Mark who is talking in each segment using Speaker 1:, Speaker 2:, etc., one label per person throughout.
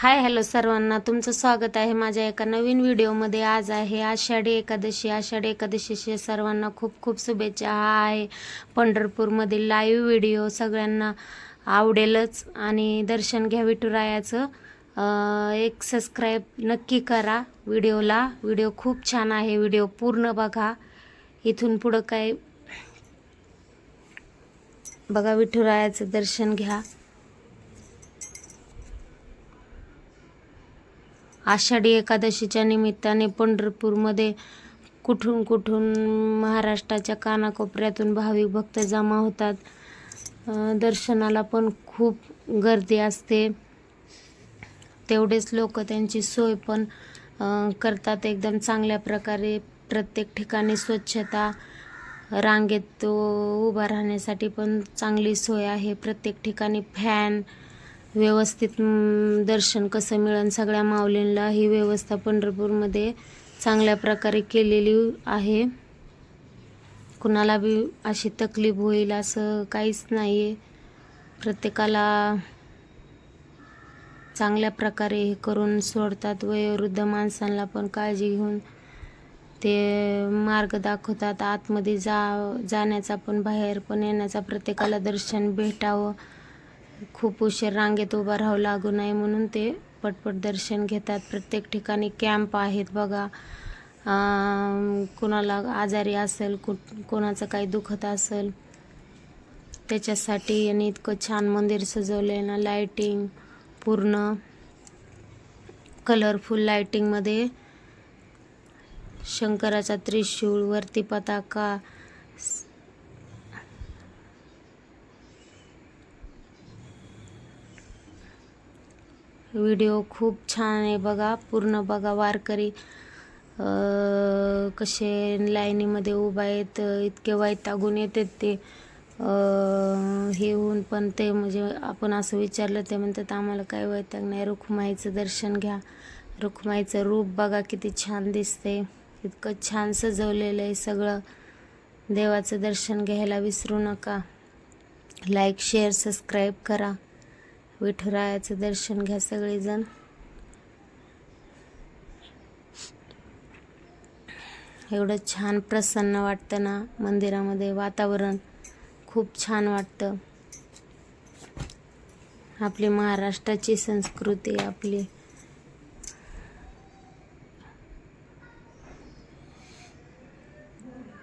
Speaker 1: Hi hello सर्वांना. तुमचं स्वागत आहे माझ्या एका नवीन व्हिडिओमध्ये. आज आहे आषाढी एकादशी. आषाढी एकादशीशी सर्वांना खूप खूप शुभेच्छा. हा आहे पंढरपूरमधील लाईव्ह व्हिडिओ सगळ्यांना आवडेलच आणि दर्शन घ्या विठुरायाचं. एक सबस्क्राईब नक्की करा व्हिडिओला. व्हिडिओ खूप छान आहे. व्हिडिओ पूर्ण बघा. इथून पुढं काय बघा विठुरायाचं दर्शन घ्या. आषाढी एकादशीच्या निमित्ताने पंढरपूरमध्ये कुठून कुठून महाराष्ट्राच्या कानाकोपऱ्यातून भाविक भक्त जमा होतात. दर्शनाला पण खूप गर्दी असते. तेवढेच लोक त्यांची सोय पण करतात. एकदम चांगल्या प्रकारे प्रत्येक ठिकाणी स्वच्छता रांगेत तो उभा राहण्यासाठी पण चांगली सोय आहे. प्रत्येक ठिकाणी फॅन व्यवस्थित दर्शन कसं मिळेल सगळ्या माऊलींना ही व्यवस्था पंढरपूरमध्ये चांगल्या प्रकारे केलेली आहे. कुणाला बी अशी तकलीफ होईल असं काहीच नाही आहे प्रत्येकाला चांगल्या प्रकारे हे करून सोडतात वयोवृद्ध माणसांना पण काळजी घेऊन. ते मार्ग दाखवतात आतमध्ये जा जाण्याचा पण बाहेर पण येण्याचा प्रत्येकाला दर्शन भेटावं. खूप उशीर रांगेत उभं राहावं लागू नये म्हणून ते पटपट दर्शन घेतात. प्रत्येक ठिकाणी कॅम्प आहेत बघा. कोणाला कुणाला आजारी असेल कु कोणाचं काही दुखत असेल त्याच्यासाठी आणि इतकं छान मंदिर सजवलं आहे ना लाईटिंग पूर्ण कलरफुल लाईटिंगमध्ये शंकराचा त्रिशूळ वरती पताका व्हिडिओ खूप छान आहे बघा. पूर्ण बघा वारकरी कसे लाईनीमध्ये उभा आहेत इतके वैतागून येतात ते. हे होऊन पण ते म्हणजे आपण असं विचारलं ते म्हणतात आम्हाला काय वैताग नाही. रुखमाईचं दर्शन घ्या. रुखमाईचं रूप बघा किती छान दिसते इतकं छान सजवलेलं आहे सगळं. देवाचं दर्शन घ्यायला विसरू नका. लाईक शेअर सबस्क्राईब करा. विठुरायाचं दर्शन घ्या सगळेजण. एवढं छान प्रसन्न वाटतं ना मंदिरामध्ये वातावरण. खूप छान वाटतं. आपली महाराष्ट्राची संस्कृती आपली.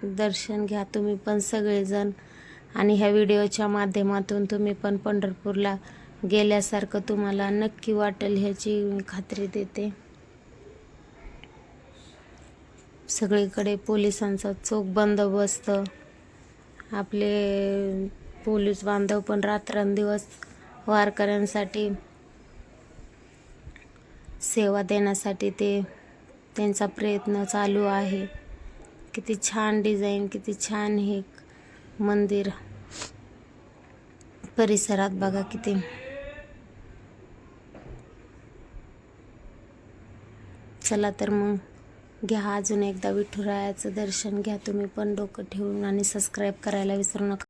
Speaker 1: दर्शन घ्या तुम्ही पण सगळेजण. आणि ह्या व्हिडिओच्या माध्यमातून तुम्ही पण पंढरपूरला गेल्यासारखं तुम्हाला नक्की वाटेल ह्याची मी खात्री देते. सगळीकडे पोलिसांचा चोख बंदोबस्त. आपले पोलीस बांधव पण रात्रंदिवस वारकऱ्यांसाठी सेवा देण्यासाठी ते त्यांचा प्रयत्न चालू आहे. किती छान डिझाईन किती छान हे मंदिर. परिसरात बघा किती चला तर मग घ्या अजून एकदा विठुरायाचं दर्शन घ्या तुम्ही पण डोकं ठेवून आणि सबस्क्राईब करायला विसरू नका.